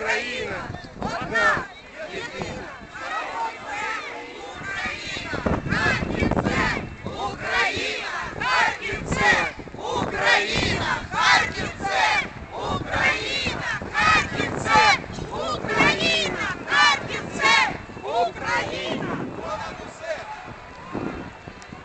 Україна! Одна!